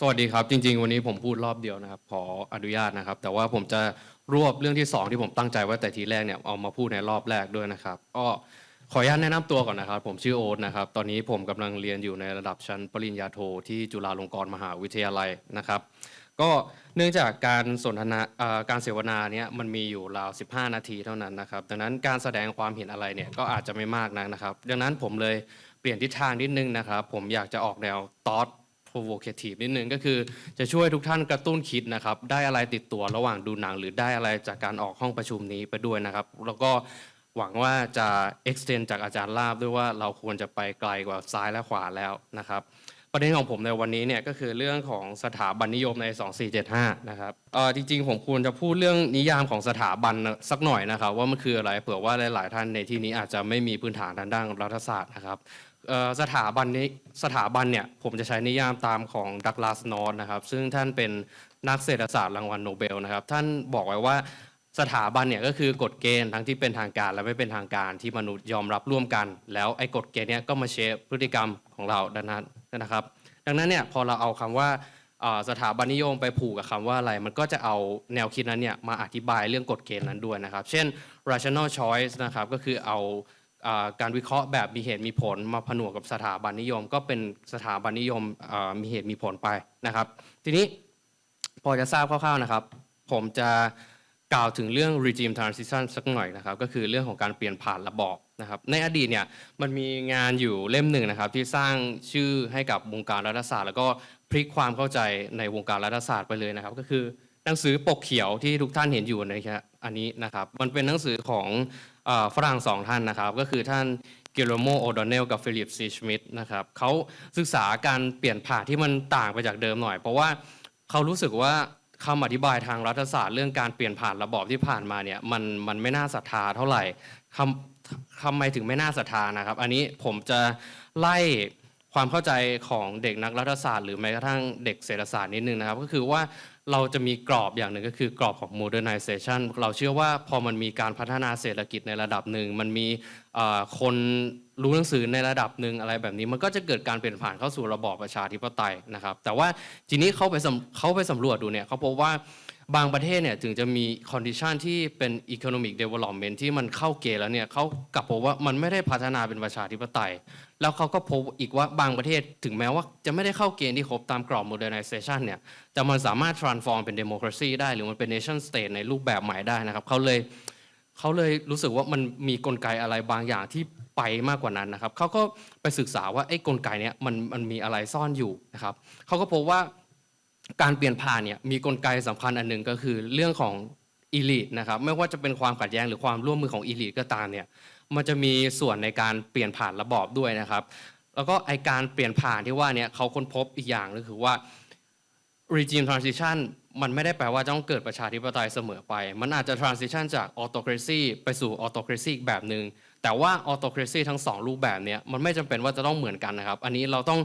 สวัสดีครับ จริง ๆ วันนี้ผมพูดรอบเดียวนะครับ ขออนุญาตนะครับ แต่ว่าผมจะรวบเรื่องที่สองที่ผมตั้งใจไว้แต่ทีแรกเนี่ยเอามาพูดในรอบแรกด้วยนะครับก็ขออนุญาตแนะนำตัวก่อนนะครับ ผมชื่อโอ๊ตนะครับ ตอนนี้ผมกำลังเรียนอยู่ในระดับชั้นปริญญาโทที่จุฬาลงกรณ์มหาวิทยาลัยนะครับ ก็เนื่องจากการสนทนาการเสวนาเนี่ยมันมีอยู่ราว 15 นาทีเท่านั้นนะครับ ดังนั้นการแสดงความเห็นอะไรเนี่ยก็อาจจะไม่มากนักนะครับ ดังนั้นผมเลยเปลี่ยนทิศทางนิดนึงนะครับ ผมอยากจะออกแนว thought provocative นิดนึงก็คือจะช่วยทุกท่านกระตุ้นคิดนะครับ ได้อะไรติดตัวระหว่างดูหนัง หรือได้อะไรจากการออกห้องประชุมนี้ไปด้วยนะครับ แล้วก็หวังว่าจะ extend จากอาจารย์ลาบด้วยว่าเราควรจะไปไกลกว่าซ้ายและขวาแล้วนะครับประเด็นของผมในวันนี้เนี่ยก็คือเรื่องของสถาบันนิยมใน 2475 นะครับจริงๆ ผมควรจะพูดเรื่องนิยามของสถาบันสักหน่อยนะครับ ว่ามันคืออะไรเผื่อว่าหลาย ๆ ท่านในที่นี้อาจจะไม่มีพื้นฐานทางด้านรัฐศาสตร์นะครับ สถาบันนี้สถาบันเนี่ยผมจะใช้นิยามตามของดักลาสนอตนะครับ ซึ่งท่านเป็นนักเศรษฐศาสตร์รางวัลโนเบลนะครับ ท่านบอกไว้ว่าสถาบันเนี่ยก็คือกฎเกณฑ์ทั้งที่เป็นทางการและไม่เป็นทางการที่มนุษย์ยอมรับร่วมกัน แล้วไอ้กฎเกณฑ์เนี่ยก็มาเชฟพฤติกรรมของเราดังนั้นนะครับ ดังนั้นเนี่ยพอเราเอาคำว่าสถาบันนิยมไปผูกกับคำว่าอะไร มันก็จะเอาแนวคิดนั้นเนี่ยมาอธิบายเรื่องกฎเกณฑ์นั้นด้วยนะครับ เช่น rational choice นะครับก็คือเอา การวิเคราะห์แบบมีเหตุมีผลมาผนวกกับสถาบันนิยม ก็เป็นสถาบันนิยมมีเหตุมีผลไปนะครับ ทีนี้พอจะทราบคร่าวๆนะครับ ผมจะกล่าวถึงเรื่อง regime transition สักหน่อยนะครับ ก็คือเรื่องของการเปลี่ยนผ่านระบอบนะครับ ในอดีตเนี่ยมันมีงานอยู่เล่มหนึ่งนะครับ ที่สร้างชื่อให้กับวงการรัฐศาสตร์ แล้วก็พลิกความเข้าใจในวงการรัฐศาสตร์ไปเลยนะครับ ก็คือหนังสือปกเขียวที่ทุกท่านเห็นอยู่นะครับอันนี้นะครับ มันเป็นหนังสือของ ฝรั่งสองท่านนะครับ ก็คือท่านเกลโมโอดอนเนลกับฟิลิปซีชมิดนะครับเขาศึกษาการเปลี่ยนผ่านที่มันต่างไปจากเดิมหน่อย เพราะว่าเขารู้สึกว่าคำอธิบายทางรัฐศาสตร์เรื่องการเปลี่ยนผ่านระบอบที่ผ่านมาเนี่ยมันมันไม่น่าศรัทธาเท่าไหร่คำทำไมถึงไม่น่าศรัทธานะครับ อันนี้ผมจะไล่ความเข้าใจของเด็กนักรัฐศาสตร์ หรือแม้กระทั่งเด็กเศรษฐศาสตร์นิดนึงนะครับ ก็คือว่า เราจะมีกรอบอย่างหนึ่งก็คือกรอบของ modernization เราเชื่อว่าพอมันมีการพัฒนาเศรษฐกิจในระดับหนึ่ง มันมีคนรู้หนังสือในระดับหนึ่งอะไรแบบนี้ มันก็จะเกิดการเปลี่ยนผ่านเข้าสู่ระบอบประชาธิปไตยนะครับ แต่ว่าทีนี้เขาไปสำเขาไปสำรวจดูเนี่ยเขาพบว่า บางประเทศเนี่ยถึงจะมีคอนดิชันที่เป็น economic development ที่มันเข้าเกณฑ์แล้วเนี่ยเขากลับพบว่ามันไม่ได้พัฒนาเป็นประชาธิปไตย แล้วเขาก็พบอีกว่าบางประเทศถึงแม้ว่าจะไม่ได้เข้าเกณฑ์ที่ครบตามกรอบ modernization เนี่ยแต่มันสามารถ transform เป็น democracy ได้หรือมันเป็น nation state ในรูปแบบใหม่ได้นะครับเขาเลยเขาเลยรู้สึกว่ามันมีกลไกอะไรบางอย่างที่ไปมากกว่านั้นนะครับเขาก็ไปศึกษาว่าไอ้กลไกเนี้ยมันมันมีอะไรซ่อนอยู่นะครับเขาก็พบว่า การเปลี่ยนผ่านเนี่ยมีกลไกสำคัญอันหนึ่งก็คือเรื่องของอีลิทนะครับไม่ว่าจะเป็นความขัดแย้งหรือความร่วมมือของอีลิทก็ตามเนี่ยมันจะมีส่วนในการเปลี่ยนผ่านระบอบด้วยนะครับ แล้วก็ไอการเปลี่ยนผ่านที่ว่าเนี่ยเขาค้นพบอีกอย่างก็คือว่า regime transition มันไม่ได้แปลว่าต้องเกิดประชาธิปไตยเสมอไป มันอาจจะ transition จาก autocracy ไปสู่ autocracy อีกแบบหนึ่งแต่ว่า autocracy ทั้งสองรูปแบบเนี่ยมันไม่จำเป็นว่าจะต้องเหมือนกันนะครับ อันนี้เราต้อง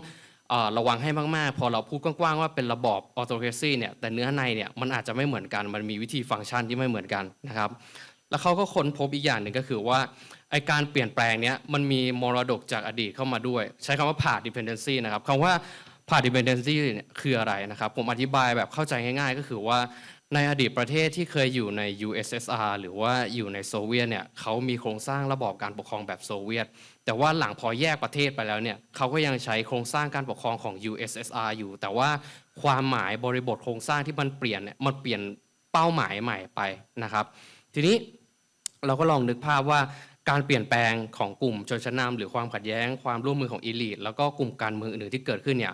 ระวังให้มาก ๆ พอเราพูดกว้าง ๆ ว่าเป็นระบอบออโตครซีเนี่ยแต่เนื้อในเนี่ยมันอาจจะไม่เหมือนกันมันมีวิธีฟังก์ชันที่ไม่เหมือนกันนะครับ แล้วเขาก็ค้นพบอีกอย่างหนึ่งก็คือว่าไอการเปลี่ยนแปลงเนี้ยมันมีมรดกจากอดีตเข้ามาด้วย ใช้คำว่า path dependency นะครับคำว่า path dependency เนี่ยคืออะไรนะครับ ผมอธิบายแบบเข้าใจง่าย ๆ ก็คือว่า ในอดีตประเทศที่เคยอยู่ใน USSR หรือว่าอยู่ในโซเวียตเนี่ยเขามีโครงสร้างระบอบการปกครองแบบโซเวียต แต่ว่าหลังพอแยกประเทศไปแล้วเนี่ยเขาก็ยังใช้โครงสร้างการปกครองของ USSR อยู่ แต่ว่าความหมายบริบทโครงสร้างที่มันเปลี่ยนเนี่ยมันเปลี่ยนเป้าหมายใหม่ไปนะครับ ทีนี้เราก็ลองนึกภาพว่าการเปลี่ยนแปลงของกลุ่มชนชั้นนำหรือความขัดแย้ง ความร่วมมือของอีลิทแล้วก็กลุ่มการเมืองอื่นๆที่เกิดขึ้นเนี่ย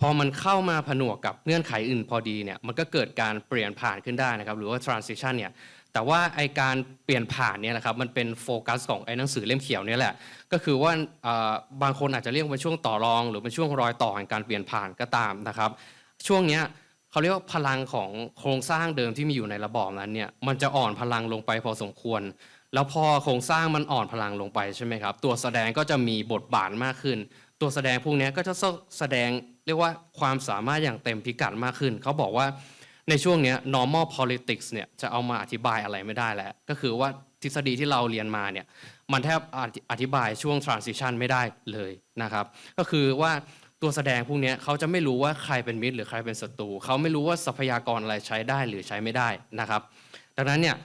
พอมันเข้ามาผนวกกับเงื่อนไขอื่นพอดีเนี่ยมันก็เกิดการเปลี่ยนผ่านขึ้นได้นะครับหรือว่า transition เนี่ยแต่ว่าไอการเปลี่ยนผ่านเนี่ยนะครับมันเป็นโฟกัสของไอหนังสือเล่มเขียวเนี่ยแหละ ก็คือว่าบางคนอาจจะเรียกว่าช่วงต่อรอง หรือเป็นช่วงรอยต่อแห่งการเปลี่ยนผ่านก็ตามนะครับช่วงเนี้ยเขาเรียกว่าพลังของโครงสร้างเดิมที่มีอยู่ในระบอบนั้นเนี่ยมันจะอ่อนพลังลงไปพอสมควร แล้วพอโครงสร้างมันอ่อนพลังลงไปใช่ไหมครับตัวแสดงก็จะมีบทบาทมากขึ้น ตัวแสดงพวกนี้ก็จะแสดง เรียกว่าความสามารถอย่างเต็มพิกัดมากขึ้น เขาบอกว่าในช่วงนี้ normal politics เนี่ยจะเอามาอธิบายอะไรไม่ได้แล้ว ก็คือว่าทฤษฎีที่เราเรียนมาเนี่ยมันแทบอธิบายช่วง transition ไม่ได้เลยนะครับ ก็คือว่าตัวแสดงพวกนี้เขาจะไม่รู้ว่าใครเป็นมิตรหรือใครเป็นศัตรูเขาไม่รู้ว่าทรัพยากรอะไรใช้ได้หรือใช้ไม่ได้นะครับ ดังนั้นเนี่ย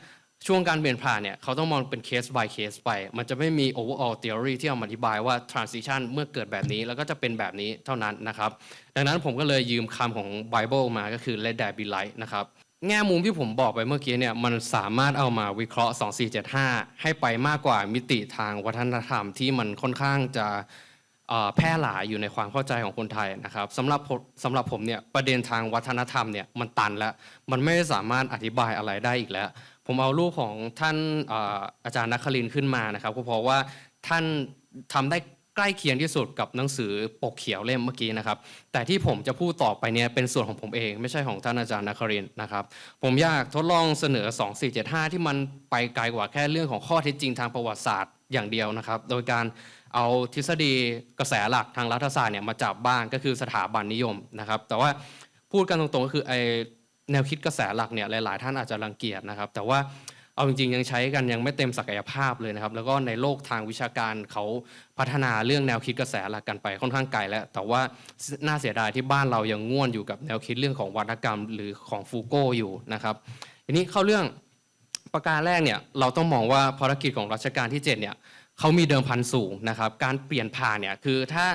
ช่วงการเปลี่ยนผ่านเนี่ยเขาต้องมองเป็นเคส by เคสไป มันจะไม่มี overall theory ที่เอามาอธิบายว่า transition เมื่อเกิดแบบนี้แล้วก็จะเป็นแบบนี้เท่านั้นนะครับ ดังนั้นผมก็เลยยืมคำของ Bible มาก็คือ let there be light นะครับแง่มุมที่ผมบอกไปเมื่อกี้เนี่ยมันสามารถเอามาวิเคราะห์ 2475 ให้ไปมากกว่ามิติทางวัฒนธรรมที่มันค่อนข้างจะแพร่หลายอยู่ในความเข้าใจของคนไทยนะครับสำหรับสำหรับผมเนี่ยประเด็นทางวัฒนธรรมเนี่ยมันตันแล้ว มันไม่สามารถอธิบายอะไรได้อีกแล้ว ผมเอารูปของท่านออาจารย์นักคลินขึ้นมานะครับก็เพราะว่าท่านทำได้ใกล้เคียงที่สุดกับหนังสือปกเขียวเล่มเมื่อกี้นะครับ แต่ที่ผมจะพูดต่อไปเนี่ยเป็นส่วนของผมเองไม่ใช่ของท่านอาจารย์นักครินนะครับ ผมอยากทดลองเสนอ 2475 ที่มันไปไกลกว่าแค่เรื่องของข้อเท็จจริงทางประวัติศาสตร์อย่างเดียวนะครับ โดยการเอาทฤษฎีกระแสหลักทางรัฐศาสตร์เนี่ยมาจับบ้างก็คือสถาบันนิยมนะครับ แต่ว่าพูดกันตรงๆก็คือไอ แนวคิดกระแสหลักเนี่ยหลาย ๆ ท่านอาจจะรังเกียจนะครับ แต่ว่าเอาจริงๆยังใช้กันยังไม่เต็มศักยภาพเลยนะครับ แล้วก็ในโลกทางวิชาการเขาพัฒนาเรื่องแนวคิดกระแสหลักกันไปค่อนข้างไกลแล้ว แต่ว่าน่าเสียดายที่บ้านเรายังง่วนอยู่กับแนวคิดเรื่องของวรรณกรรม หรือของฟูโก้อยู่นะครับทีนี้เข้าเรื่องประการแรกเนี่ยเราต้องมองว่าภารกิจของรัชกาลที่7เนี่ยเขามีเดิมพันสูงนะครับ การเปลี่ยนผ่านเนี่ยคือถ้า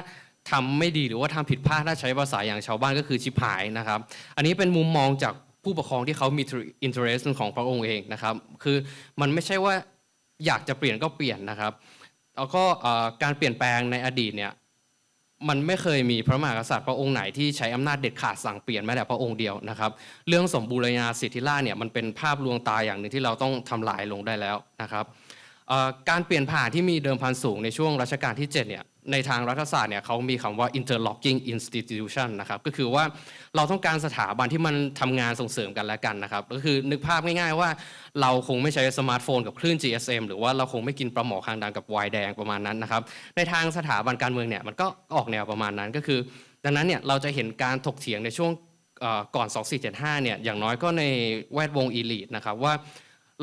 ทำไม่ดีหรือว่าทำผิดพลาดถ้าใช้ภาษาอย่างชาวบ้านก็คือชิบหายนะครับ อันนี้เป็นมุมมองจากผู้ปกครองที่เขามี interest ของพระองค์เองนะครับ คือมันไม่ใช่ว่าอยากจะเปลี่ยนก็เปลี่ยนนะครับ แล้วก็การเปลี่ยนแปลงในอดีตเนี่ยมันไม่เคยมีพระมหากษัตริย์พระองค์ไหนที่ใช้อำนาจเด็ดขาดสั่งเปลี่ยนแม้แต่พระองค์เดียวนะครับ เรื่องสมบูรณาสิทธิราชเนี่ยมันเป็นภาพลวงตาอย่างหนึ่งที่เราต้องทำลายลงได้แล้วนะครับ การเปลี่ยนผ่านที่มีเดิมพันสูงในช่วงรัชกาลที่7เนี่ยในทางรัฐศาสตร์เนี่ยเขามีคำว่า interlocking institution นะครับก็คือว่าเราต้องการสถาบันที่มันทำงานส่งเสริมกันและกันนะครับก็คือนึกภาพง่ายๆว่าเราคงไม่ใช้สมาร์ทโฟนกับคลื่น GSM หรือว่าเราคงไม่กินปลาหมอคางดำกับไวน์แดงประมาณนั้นนะครับในทางสถาบันการเมืองเนี่ยมันก็ออกแนวประมาณนั้นก็คือ ดังนั้นเนี่ยเราจะเห็นการถกเถียงในช่วงเอ่อก่อน 2475เนี่ยอย่างน้อยก็ในแวดวงอีลิทนะครับว่า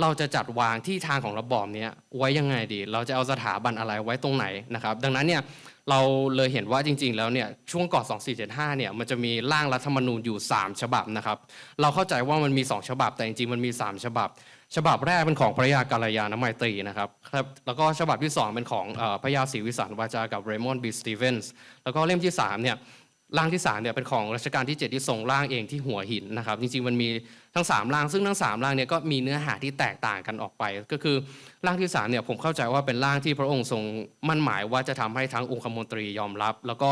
เราจะจัดวางที่ทางของระบอบนี้ไว้ยังไงดี เราจะเอาสถาบันอะไรไว้ตรงไหนนะครับ ดังนั้นเนี่ยเราเลยเห็นว่าจริง ๆ แล้วเนี่ยช่วงก่อน2475เนี่ยมันจะมีร่างรัฐธรรมนูญอยู่ 3 ฉบับนะครับ เราเข้าใจว่ามันมี 2 ฉบับ แต่จริงๆมันมี 3 ฉบับ ฉบับแรกเป็นของพระยากาลยานมัยตรีนะครับครับแล้วก็ฉบับที่ 2 เป็นของพระยาศรีวิสันวาจากับเรมอนด์บีสตีเวนส์แล้วก็เล่มที่3เนี่ย ร่างที่3เนี่ยเป็นของรัชกาลที่ 7 ที่ทรงร่างเองที่หัวหินนะครับ จริงๆมันมีทั้ง3ร่างซึ่งทั้ง3ร่างเนี่ยก็มีเนื้อหาที่แตกต่างกันออกไป ก็คือร่างที่3เนี่ยผมเข้าใจว่าเป็นร่างที่พระองค์ทรงมั่นหมายว่าจะทำให้ทั้งองคมนตรียอมรับ แล้วก็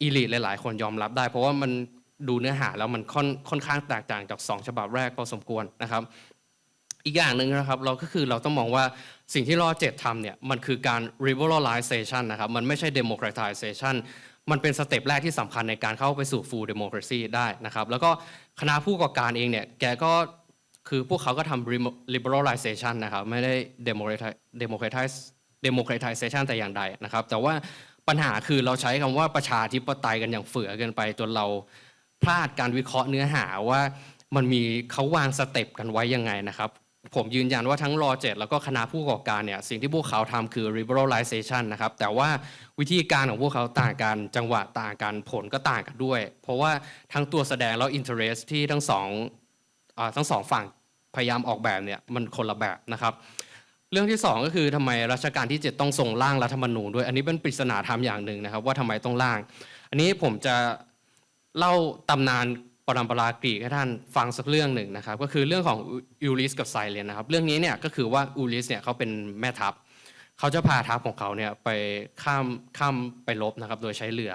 อีลิทหลาย ๆ คนยอมรับได้ เพราะว่ามันดูเนื้อหาแล้วมันค่อนค่อนข้างแตกต่างจาก 2 ฉบับแรกพอสมควรนะครับ อีกอย่างหนึ่งนะครับเราก็คือเราต้องมองว่าสิ่งที่รอเจ็ดทำเนี่ยมันคือการ liberalization นะครับมันไม่ใช่ democratization มันเป็นสเต็ปแรกที่สำคัญในการเข้าไปสู่ full democracy ได้นะครับ แล้วก็คณะผู้ก่อการเองเนี่ย แกก็คือพวกเขาก็ทำ liberalization นะครับ ไม่ได้ democratize democratization แต่อย่างใดนะครับ แต่ว่าปัญหาคือเราใช้คำว่าประชาธิปไตยกันอย่างเฟื่อเกินไป จนเราพลาดการวิเคราะห์เนื้อหาว่ามันมีเขาวางสเต็ปกันไว้ยังไงนะครับ ผมยืนยันว่าทั้งรอเจ็ดแล้วก็คณะผู้ก่อการเนี่ยสิ่งที่พวกเขาทำคือ liberalization นะครับ แต่ว่าวิธีการของพวกเขาต่างกัน จังหวะต่างกันผลก็ต่างกันด้วย เพราะว่าทั้งตัวแสดงแล้ว interest ที่ทั้งสองอทั้งสองฝั่งพยายามออกแบบเนี่ยมันคนละแบบนะครับ เรื่องที่สองก็คือทำไมรัชกาลที่ 7 ต้องทรงร่างรัฐธรรมนูญด้วย อันนี้เป็นปริศนาธรรมอย่างหนึ่งนะครับ ว่าทำไมต้องร่าง อันนี้ผมจะเล่าตำนาน ปรำปรากรีกให้ท่านฟังสักเรื่องหนึ่งนะครับ ก็คือเรื่องของยูริสกับไซเลนนะครับ เรื่องนี้เนี่ยก็คือว่ายูริสเนี่ยเขาเป็นแม่ทัพเขาจะพาทัพของเขาเนี่ยไปข้ามข้ามไปลบนะครับโดยใช้เรือ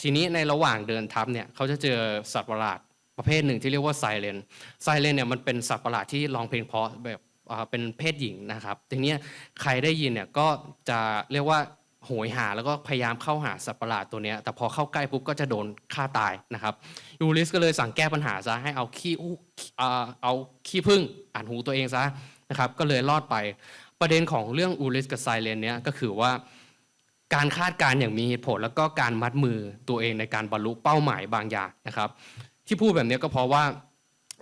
ทีนี้ในระหว่างเดินทัพเนี่ยเขาจะเจอสัตว์ประหลาดประเภทหนึ่งที่เรียกว่าไซเรนไซเรนเนี่ยมันเป็นสัตว์ประหลาดที่ร้องเพลงเพราะแบบเป็นเพศหญิงนะครับทีนี้ใครได้ยินเนี่ยก็จะเรียกว่า โหยหาแล้วก็พยายามเข้าหาสัตว์ประหลาดตัวนี้แต่พอเข้าใกล้ปุ๊บก็จะโดนฆ่าตายนะครับยูริสก็เลยสั่งแก้ปัญหาซะให้เอาขี้อู้เอาขี้ผึ้งอ่านหูตัวเองซะนะครับก็เลยรอดไปประเด็นของเรื่องอูริสกับไซเลนเนี่ยก็คือว่าการคาดการณ์อย่างมีเหตุผล แล้วก็การมัดมือตัวเองในการบรรลุเป้าหมายบางอย่างนะครับ ที่พูดแบบนี้ก็เพราะว่า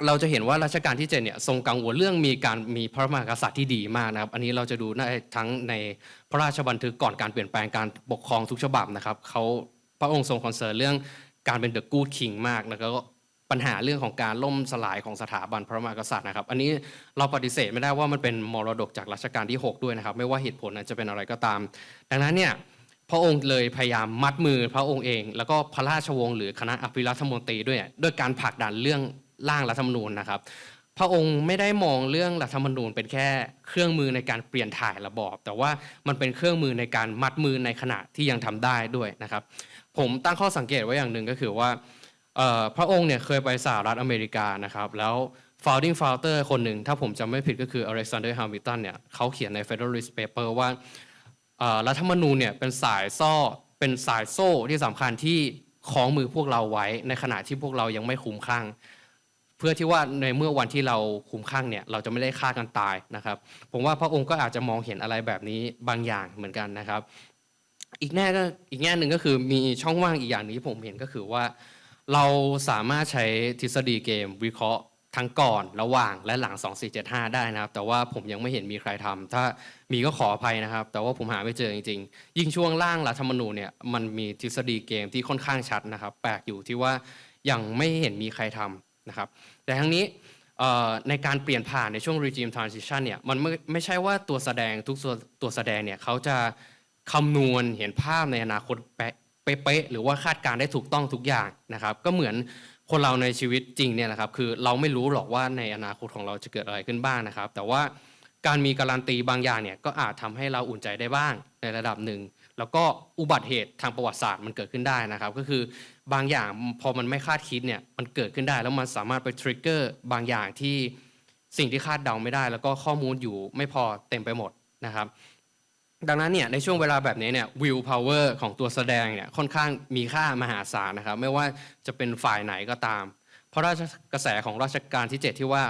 เราจะเห็นว่ารัชกาลที่เจ็ดเนี่ยทรงกังวลเรื่องมีการมีพระมหากษัตริย์ที่ดีมากนะครับอันนี้เราจะดูได้ทั้งในพระราชบันทึกก่อนการเปลี่ยนแปลงการปกครองทุกฉบับนะครับเขาพระองค์ทรงคอนเซิร์นเรื่องการเป็นเดอะกู๊ดคิงมากแล้วก็ปัญหาเรื่องของการล่มสลายของสถาบันพระมหากษัตริย์นะครับ อันนี้เราปฏิเสธไม่ได้ว่ามันเป็นมรดกจากรัชกาลที่ 6 ด้วยนะครับ ไม่ว่าเหตุผลจะเป็นอะไรก็ตาม ดังนั้นเนี่ยพระองค์เลยพยายามมัดมือพระองค์เอง แล้วก็พระราชวงศ์หรือคณะอภิรัฐมนตรีด้วยด้วยการผลักดันเรื่อง ร่างรัฐธรรมนูญนะครับ พระองค์ไม่ได้มองเรื่องรัฐธรรมนูญเป็นแค่เครื่องมือในการเปลี่ยนถ่ายระบอบ แต่ว่ามันเป็นเครื่องมือในการมัดมือในขณะที่ยังทำได้ด้วยนะครับ ผมตั้งข้อสังเกตไว้อย่างหนึ่งก็คือว่าพระองค์เนี่ยเคยไปสหรัฐอเมริกานะครับ แล้ว founding father คนหนึ่ง ถ้าผมจำไม่ผิดก็คือ Alexander Hamilton เนี่ยเขาเขียนใน Federalist Paper ว่าเอ่อรัฐธรรมนูญเนี่ยเป็นสายซ่อเป็นสายโซ่ที่สำคัญที่คล้องมือพวกเราไว้ ในขณะที่พวกเรายังไม่คุ้มข้าง เพื่อที่ว่าในเมื่อวันที่เราคุ้มข้างเนี่ยเราจะไม่ได้ฆ่ากันตายนะครับ ผมว่าพระองค์ก็อาจจะมองเห็นอะไรแบบนี้บางอย่างเหมือนกันนะครับ อีกแง่ก็อีกแง่หนึ่งก็คือมีช่องว่างอีกอย่างนึงที่ผมเห็นก็คือว่า เราสามารถใช้ทฤษฎีเกมวิเคราะห์ทั้งก่อนระหว่างและหลัง 2475 ได้นะครับ แต่ว่าผมยังไม่เห็นมีใครทำถ้ามีก็ขออภัยนะครับ แต่ว่าผมหาไม่เจอจริงๆ ยิ่งช่วงล่างรัฐธรรมนูญเนี่ยมันมีทฤษฎีเกมที่ค่อนข้างชัดนะครับ แปลกอยู่ที่ว่ายังไม่เห็นมีใครทำ นะครับแต่ทั้งนี้ในการเปลี่ยนผ่านในช่วง regime transition เนี่ยมันไม่ไม่ใช่ว่าตัวแสดงทุกตัวตัวแสดงเนี่ยเขาจะคำนวณเห็นภาพในอนาคตเป๊ะเป๊ะๆหรือว่าคาดการณ์ได้ถูกต้องทุกอย่างนะครับ ก็เหมือนคนเราในชีวิตจริงเนี่ยนะครับคือเราไม่รู้หรอกว่าในอนาคตของเราจะเกิดอะไรขึ้นบ้างนะครับ แต่ว่าการมีการันตีบางอย่างเนี่ยก็อาจทำให้เราอุ่นใจได้บ้างในระดับหนึ่ง แล้วก็อุบัติเหตุทางประวัติศาสตร์มันเกิดขึ้นได้นะครับ ก็คือบางอย่างพอมันไม่คาดคิดเนี่ยมันเกิดขึ้นได้ แล้วมันสามารถไปทริกเกอร์บางอย่างที่สิ่งที่คาดเดาไม่ได้ แล้วก็ข้อมูลอยู่ไม่พอเต็มไปหมดนะครับ ดังนั้นเนี่ยในช่วงเวลาแบบนี้เนี่ยวิวพาวเวอร์ของตัวแสดงเนี่ยค่อนข้างมีค่ามหาศาลนะครับ ไม่ว่าจะเป็นฝ่ายไหนก็ตาม เพราะราชกระแสของรัชกาลที่ 7 ที่ว่า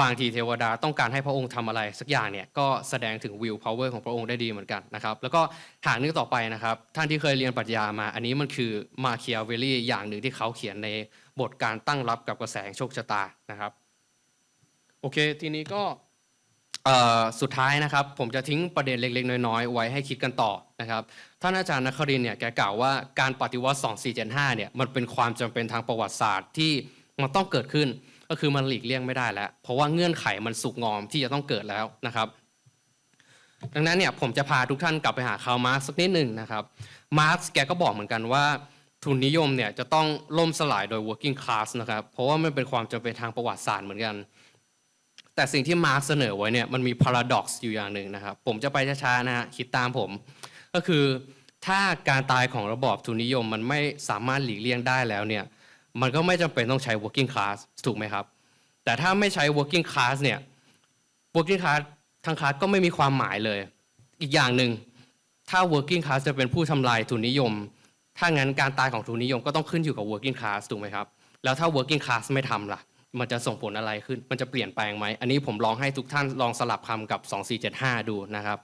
บางทีเทวดาต้องการให้พระองค์ทำอะไร สักอย่างเนี่ยก็แสดงถึงวิวพาวเวอร์ของพระองค์ได้ดีเหมือนกันนะครับแล้วก็หางนึกต่อไปนะครับ ท่านที่เคยเรียนปรัชญามา อันนี้มันคือมาเคียเวลลี่อย่างหนึ่งที่เขาเขียนในบทการตั้งรับกับกระแสงโชคชะตานะครับโอเคทีนี้ก็สุดท้ายนะครับ ผมจะทิ้งประเด็นเล็ก ๆ น้อยๆ ไว้ให้คิดกันต่อนะครับท่านอาจารย์นครินเนี่ยแกกล่าวว่าการปฏิวัติ 2475เนี่ยมันเป็นความจำเป็นทางประวัติศาสตร์ที่มันต้องเกิดขึ้น ก็คือมันหลีกเลี่ยงไม่ได้แล้ว เพราะว่าเงื่อนไขมันสุกงอมที่จะต้องเกิดแล้วนะครับดังนั้นเนี่ยผมจะพาทุกท่านกลับไปหาคาร์มาร์กสักนิดหนึ่งนะครับมาร์กแกก็บอกเหมือนกันว่า ทุนนิยมเนี่ยจะต้องล่มสลายโดย working class นะครับเพราะว่ามันเป็นความจำเป็นทางประวัติศาสตร์เหมือนกัน แต่สิ่งที่มาร์กเสนอไว้เนี่ยมันมี paradox อยู่อย่างหนึ่งนะครับ ผมจะไปช้าๆนะฮะคิดตามผม ก็คือถ้าการตายของระบอบทุนนิยมมันไม่สามารถหลีกเลี่ยงได้แล้วเนี่ย มันก็ไม่จำเป็นต้องใช้ working class ถูกไหมครับ แต่ถ้าไม่ใช้ working class เนี่ย working class ทางคลาสก็ไม่มีความหมายเลย อีกอย่างหนึ่งถ้า working class จะเป็นผู้ทำลายทุนนิยม ถ้างั้นการตายของทุนนิยมก็ต้องขึ้นอยู่กับ working class ถูกไหมครับ แล้วถ้า working class ไม่ทำล่ะ มันจะส่งผลอะไรขึ้น มันจะเปลี่ยนแปลงไหม อันนี้ผมลองให้ทุกท่านลองสลับคำกับ 2475 ดูนะครับ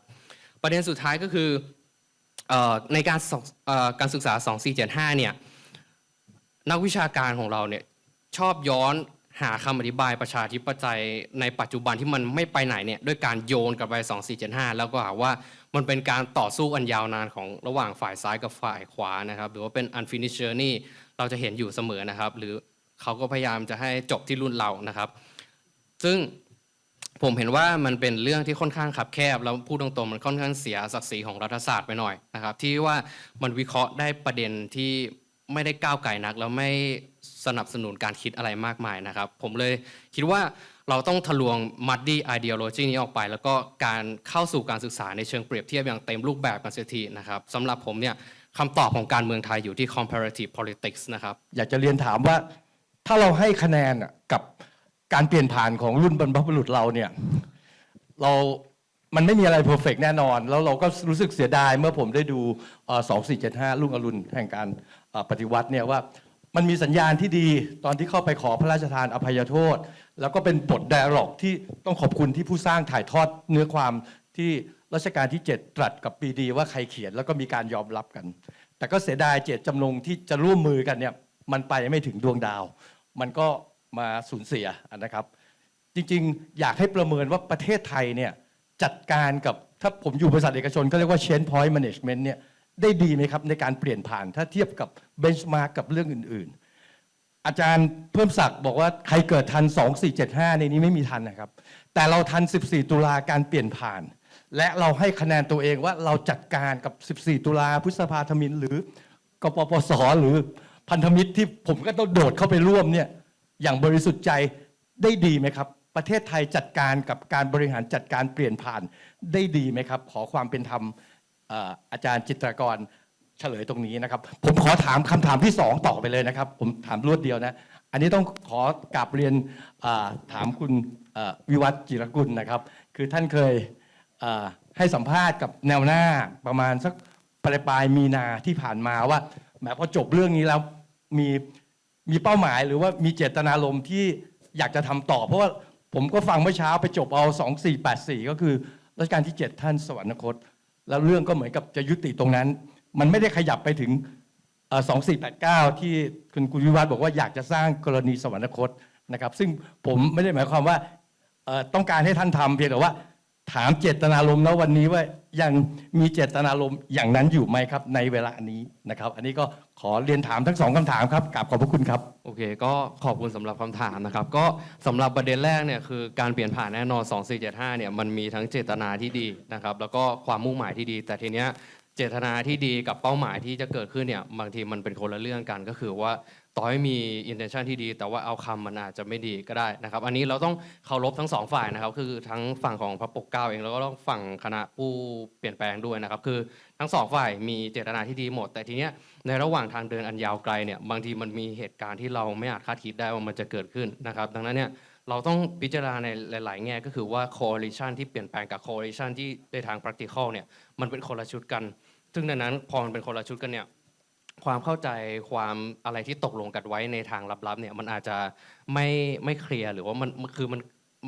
ประเด็นสุดท้ายก็คือออในการการศึกษา 2475 เนี่ย นักวิชาการของเราเนี่ยชอบย้อนหาคำอธิบายประชาธิปไตยในปัจจุบันที่มันไม่ไปไหนเนี่ยด้วยการโยนกลับไป 2475 แล้วก็หาว่ามันเป็นการต่อสู้อันยาวนานของระหว่างฝ่ายซ้ายกับฝ่ายขวานะครับ หรือว่าเป็น unfinished journey เราจะเห็นอยู่เสมอนะครับ หรือเขาก็พยายามจะให้จบที่รุ่นเรานะครับ ซึ่งผมเห็นว่ามันเป็นเรื่องที่ค่อนข้างขับแคบ แล้วพูดตรงๆมันค่อนข้างเสียศักดิ์ศรีของรัฐศาสตร์ไปหน่อยนะครับ ที่ว่ามันวิเคราะห์ได้ประเด็นที่ ไม่ได้ก้าวไกลนัก แล้วไม่สนับสนุนการคิดอะไรมากมายนะครับ ผมเลยคิดว่าเราต้องทะลวงมัดดี้ไอเดียโลจีนี้ออกไป แล้วก็การเข้าสู่การศึกษาในเชิงเปรียบเทียบอย่างเต็มรูปแบบกันเสียทีนะครับสำหรับผมเนี่ยคำตอบของการเมืองไทยอยู่ที่ comparative politics นะครับ อยากจะเรียนถามว่าถ้าเราให้คะแนนกับการเปลี่ยนผ่านของรุ่นบรรพบุรุษเราเนี่ยเรา มันไม่มีอะไรเพอร์เฟกแน่นอน แล้วเราก็รู้สึกเสียดายเมื่อผมได้ดูสองสี่เจ็ดห้าลุงอรุณแห่งการ ปฏิวัติเนี่ยว่ามันมีสัญญาณที่ดีตอนที่เข้าไปขอพระราชทานอภัยโทษ แล้วก็เป็นบทไดอะล็อกที่ต้องขอบคุณที่ผู้สร้างถ่ายทอดเนื้อความที่รัชกาลที่ 7 ตรัสกับปีดีว่าใครเขียนแล้วก็มีการยอมรับกัน แต่ก็เสียดายเจตจำนงที่จะร่วมมือกันเนี่ยมันไปไม่ถึงดวงดาว มันก็มาสูญเสียนะครับ จริงๆ อยากให้ประเมินว่าประเทศไทยเนี่ยจัดการกับถ้าผมอยู่บริษัทเอกชนก็เรียกว่า change point management เนี่ย ได้ดีไหมครับ ในการเปลี่ยนผ่านถ้าเทียบกับเบนช์มาร์กกับเรื่องอื่น ๆ อาจารย์เพิ่มศักดิ์บอกว่าใครเกิดทัน 2475 ในนี้ไม่มีทันนะครับ แต่เราทัน 14 ตุลาการเปลี่ยนผ่าน และเราให้คะแนนตัวเองว่าเราจัดการกับ 14 ตุลาพฤษภาธมิน หรือกปปสหรือพันธมิตรที่ผมก็ต้องโดดเข้าไปร่วมเนี่ยอย่างบริสุทธิ์ใจได้ดีไหมครับ ประเทศไทยจัดการกับการบริหารจัดการเปลี่ยนผ่านได้ดีไหมครับ ขอความเป็นธรรม อาจารย์จิตรกรเฉลยตรงนี้นะครับ ผมขอถามคำถามที่สองต่อไปเลยนะครับ ผมถามรวดเดียวนะ อันนี้ต้องขอกราบเรียนถามคุณวิวัฒจิรกุลนะครับ คือท่านเคยให้สัมภาษณ์กับแนวหน้าประมาณสักปลายปลายมีนาที่ผ่านมาว่าแหมพอจบเรื่องนี้แล้วมีมีเป้าหมายหรือว่ามีเจตนารมณ์ที่อยากจะทำต่อ เพราะว่าผมก็ฟังเมื่อเช้าไปจบเอา 2484 ก็คือรัชกาลที่ 7 ท่านสวรรคต แล้วเรื่องก็เหมือนกับจะยุติตรงนั้น มันไม่ได้ขยับไปถึงเอ่อ2489 ที่คุณกุณวิวัฒน์บอกว่าอยากจะสร้างกรณีสวรรคตนะครับ ซึ่งผมไม่ได้หมายความว่าต้องการให้ท่านทำเพียงแต่ว่า ถามเจตนารมณ์ณวันนี้ว่ายังมีเจตนารมณ์อย่างนั้นอยู่ไหมครับ ในเวลานี้นะครับ อันนี้ก็ขอเรียนถามทั้งสองคำถามครับกราบขอบพระคุณครับ โอเค ก็ขอบคุณสำหรับคำถามนะครับ ก็สำหรับประเด็นแรกเนี่ยคือการเปลี่ยนผ่านแน่นอน 2475 เนี่ยมันมีทั้งเจตนาที่ดีนะครับ แล้วก็ความมุ่งหมายที่ดี แต่ทีเนี้ยเจตนาที่ดีกับเป้าหมายที่จะเกิดขึ้นเนี่ยบางทีมันเป็นคนละเรื่องกันก็คือว่า ต่อให้มี intention ที่ดี แต่ว่าเอาคำมันอาจจะไม่ดีก็ได้นะครับ อันนี้เราต้องเคารพทั้งสองฝ่ายนะครับ คือทั้งฝั่งของพระปกเก้าเองแล้วก็ต้องฝั่งคณะผู้เปลี่ยนแปลงด้วยนะครับ คือทั้งสองฝ่ายมีเจตนาที่ดีหมด แต่ทีเนี้ยในระหว่างทางเดินอันยาวไกลเนี่ยบางทีมันมีเหตุการณ์ที่เราไม่อาจคาดคิดได้ว่ามันจะเกิดขึ้นนะครับ ดังนั้นเนี่ยเราต้องพิจารณาในหลาย ๆ แง่ก็คือว่า coalition ที่เปลี่ยนแปลงกับ coalition ที่ในทาง practical เนี่ยมันเป็นคนละชุดกัน ซึ่งดังนั้นพอมันเป็นคนละชุดกันเนี่ย ความเข้าใจความอะไรที่ตกลงกันไว้ในทางลับๆเนี่ยมันอาจจะไม่ไม่เคลียร์หรือว่ามันคือมัน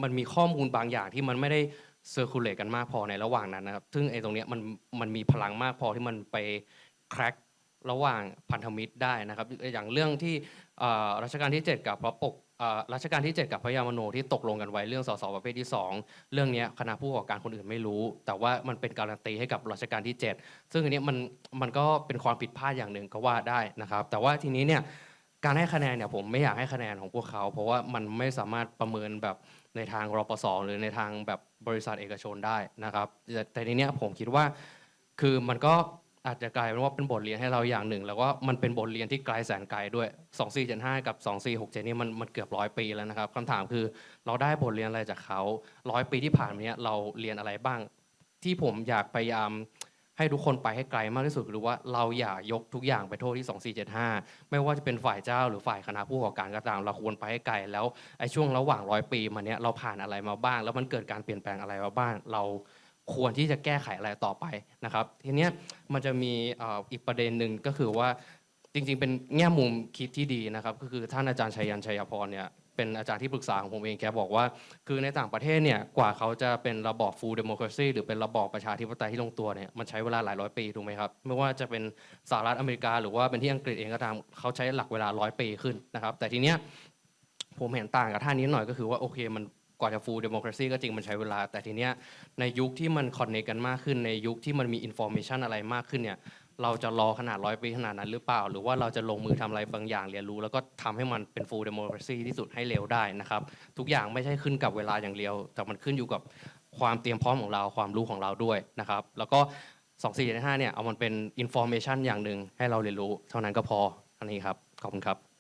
มันมีข้อมูลบางอย่างที่มันไม่ได้เซอร์คูลเลตกันมากพอในระหว่างนั้นนะครับ ซึ่งไอ้ตรงเนี้ยมันมันมีพลังมากพอที่มันไปแคร็กระหว่างพันธมิตรได้นะครับ อย่างเรื่องที่รัชกาลที่ 7 กับพระปกรัชกาลที่ 7 กับพระยามโนที่ตกลงกันไว้เรื่องสสประเภทที่ 2 เรื่องนี้คณะผู้ประกอบการคนอื่นไม่รู้ แต่ว่ามันเป็นการันตีให้กับรัชกาลที่ 7 ซึ่งอันนี้มันมันก็เป็นความผิดพลาดอย่างหนึ่งก็ว่าได้นะครับ แต่ว่าทีนี้เนี่ยการให้คะแนนเนี่ยผมไม่อยากให้คะแนนของพวกเขา เพราะว่ามันไม่สามารถประเมินแบบในทางรปสหรือในทางแบบบริษัทเอกชนได้นะครับ แต่ทีนี้ผมคิดว่าคือมันก็ อาจจะกลายเป็นว่าเป็นบทเรียนให้เราอย่างหนึ่ง แล้วก็มันเป็นบทเรียนที่ไกลแสนไกลด้วย 2475 กับ 2467 นี่มันมันเกือบร้อยปีแล้วนะครับคำถามคือเราได้บทเรียนอะไรจากเขาร้อยปีที่ผ่านมาเนี้ยเราเรียนอะไรบ้าง ที่ผมอยากพยายามให้ทุกคนไปให้ไกลมากที่สุดคือว่าเราอย่ายกทุกอย่างไปโทษที่ 2475 ไม่ว่าจะเป็นฝ่ายเจ้าหรือฝ่ายคณะผู้ประกอการก็ตามเราควรไปให้ไกลแล้วไอ้ช่วงระหว่างร้อยปีมาเนี้ยเราผ่านอะไรมาบ้าง แล้วมันเกิดการเปลี่ยนแปลงอะไรมาบ้างเรา ควรที่จะแก้ไขอะไรต่อไปนะครับทีนี้มันจะมีอีกประเด็นหนึ่งก็คือว่าจริงๆ เป็นแง่มุมคิดที่ดีนะครับก็คือท่านอาจารย์ชัยยันชัยพรเนี่ยเป็นอาจารย์ที่ปรึกษาของผมเองแกบอกว่า คือในต่างประเทศเนี่ยกว่าเขาจะเป็นระบอบ full democracy หรือเป็นระบอบประชาธิปไตยที่ลงตัวเนี่ยมันใช้เวลาหลายร้อยปีถูกไหมครับไม่ว่าจะเป็นสหรัฐอเมริกา หรือว่าเป็นที่อังกฤษเองก็ตามเขาใช้หลักเวลาร้อยปีขึ้นนะครับแต่ทีเนี้ยผมเห็นต่างกับท่านนี้หน่อยก็คือว่าโอเคมัน กว่าจะ full democracy ก็จริงมันใช้เวลา แต่ทีเนี้ยในยุคที่มัน connect กันมากขึ้นในยุคที่มันมี information อะไรมากขึ้นเนี่ยเราจะรอขนาดร้อยปีขนาดนั้นหรือเปล่า หรือว่าเราจะลงมือทำอะไรบางอย่างเรียนรู้ แล้วก็ทำให้มันเป็น full democracy ที่สุดให้เร็วได้นะครับ ทุกอย่างไม่ใช่ขึ้นกับเวลาอย่างเดียว แต่มันขึ้นอยู่กับความเตรียมพร้อมของเราความรู้ของเราด้วยนะครับ แล้วก็2475เนี่ยเอามันเป็น information อย่างหนึ่งให้เราเรียนรู้ เท่านั้นก็พออันนี้ครับขอบคุณครับ